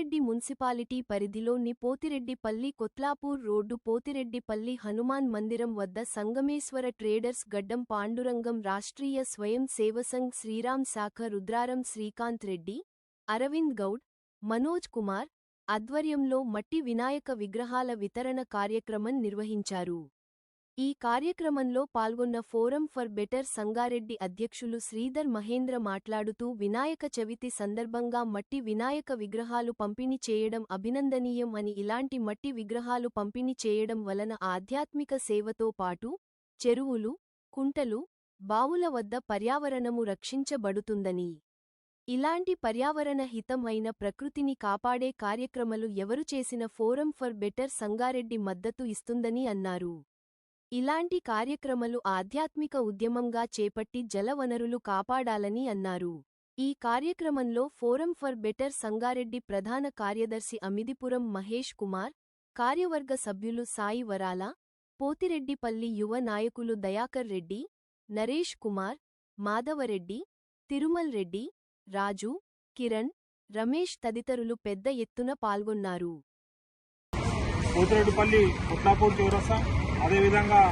Municipality పరిధిలోని Pothireddipalli Kothlapur road Pothireddipalli Hanuman మందిరం వద్ద సంగమేశ్వర ట్రేడర్స్ గడ్డం పాండురంగం రాష్ట్రీయ స్వయం సేవసంఘ్ శ్రీరామ్ శాఖ రుద్రారం శ్రీకాంత్ రెడ్డి అరవింద్ గౌడ్ మనోజ్ కుమార్ ఆధ్వర్యంలో మట్టి వినాయక విగ్రహాల వితరణ కార్యక్రమం నిర్వహించారు. ఈ కార్యక్రమంలో పాల్గొన్న ఫోరం ఫర్ బెటర్ సంగారెడ్డి అధ్యక్షులు శ్రీధర్ మహేంద్ర మాట్లాడుతూ వినాయక చవితి సందర్భంగా మట్టి వినాయక విగ్రహాలు పంపిణీ చేయడం అభినందనీయం అని ఇలాంటి మట్టి విగ్రహాలు పంపిణీ చేయడం వలన ఆధ్యాత్మిక సేవతో పాటు చెరువులు కుంటలు బావుల వద్ద పర్యావరణము రక్షించబడుతుందని ఇలాంటి పర్యావరణ హితం అయిన ప్రకృతిని కాపాడే కార్యక్రమాలు ఎవరు చేసిన ఫోరం ఫర్ బెటర్ సంగారెడ్డి మద్దతు ఇస్తుందని అన్నారు. ఇలాంటి కార్యక్రమాలు ఆధ్యాత్మిక ఉద్యమంగా చేపట్టి జలవనరులు కాపాడాలని అన్నారు. ఈ కార్యక్రమంలో ఫోరం ఫర్ బెటర్ సంగారెడ్డి ప్రధాన కార్యదర్శి అమిదిపురం మహేష్ కుమార్ కార్యవర్గ సభ్యులు సాయి వరాల పోతిరెడ్డిపల్లి యువ నాయకులు దయాకర్ రెడ్డి నరేష్ కుమార్ మాధవరెడ్డి తిరుమల్ రెడ్డి రాజు కిరణ్ రమేష్ తదితరులు పెద్ద ఎత్తున పాల్గొన్నారు. పోతిరెడ్డిపల్లి చౌరస్తా అదేవిధంగా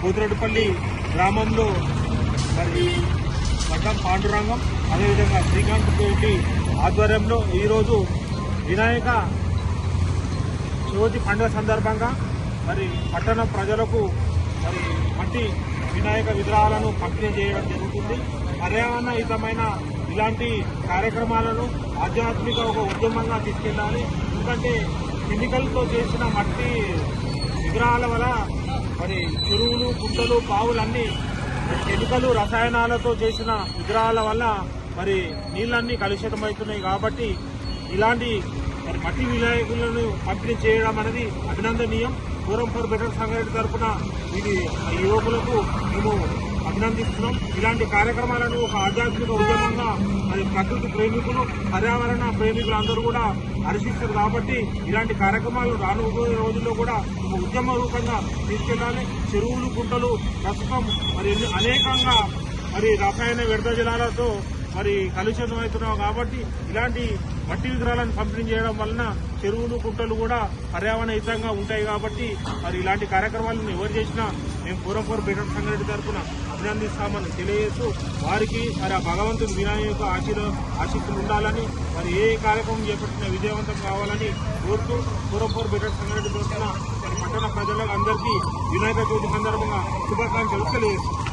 పోతిరెడ్డిపల్లి గ్రామంలో మరి మఠం పాండురంగం అదేవిధంగా శ్రీకాంత్ రెడ్డి ఆధ్వర్యంలో ఈరోజు వినాయక చవితి పండుగ సందర్భంగా మరి పట్టణ ప్రజలకు మరి మట్టి వినాయక విగ్రహాలను పంపిణీ చేయడం జరుగుతుంది. పర్యావరణయుతమైన ఇలాంటి కార్యక్రమాలను ఆధ్యాత్మిక ఒక ఉద్యమంగా తీసుకెళ్ళాలి. ఎందుకంటే కెమికల్తో చేసిన మట్టి విగ్రహాల వల్ల మరి చెరువులు కుంటలు బావులన్నీ కెమికలు రసాయనాలతో చేసిన విగ్రహాల వల్ల మరి నీళ్ళన్నీ కలుషితమవుతున్నాయి కాబట్టి ఇలాంటి మరి మట్టి వినాయకులను పంపిణీ చేయడం అనేది అభినందనీయం. పూరం ఫర్ బెటర్ సంఘటన తరఫున ఇది యువకులకు మేము అభినందిస్తున్నాం. ఇలాంటి కార్యక్రమాలను ఒక ఆధ్యాత్మిక ఉద్యమంగా అది ప్రకృతి ప్రేమికులు పర్యావరణ ప్రేమికులు అందరూ కూడా హర్షిస్తారు కాబట్టి ఇలాంటి కార్యక్రమాలు రానుబోయే రోజుల్లో కూడా ఒక ఉద్యమ రూపంగా తీసుకెళ్ళాలి చెరువులు గుంటలు ప్రస్తుతం మరి అనేకంగా మరి రసాయన వ్యర్థ జలాలతో మరి కలుషితం అవుతున్నాం కాబట్టి ఇలాంటి మట్టి విగ్రహాలను పంపిణీ చేయడం వలన చెరువులు కుంటలు కూడా పర్యావరణ హితంగా ఉంటాయి కాబట్టి మరి ఇలాంటి కార్యక్రమాలను ఎవరు చేసినా మేము పూర్వపూర్ బెటర్ సంఘటన తరఫున అభినందిస్తామని తెలియజేస్తూ వారికి మరి ఆ భగవంతుడు వినాయక ఆశీర్ ఆశీస్సులు ఉండాలని మరి ఏ కార్యక్రమం చేపట్టినా విజయవంతం కావాలని కోరుతూ పూర్వపూర్ బెటర్ సంఘటన తరఫున మరి పట్టణ ప్రజలకు అందరికీ వినాయక చవితి సందర్భంగా శుభాకాంక్షలు తెలియజేస్తున్నాం.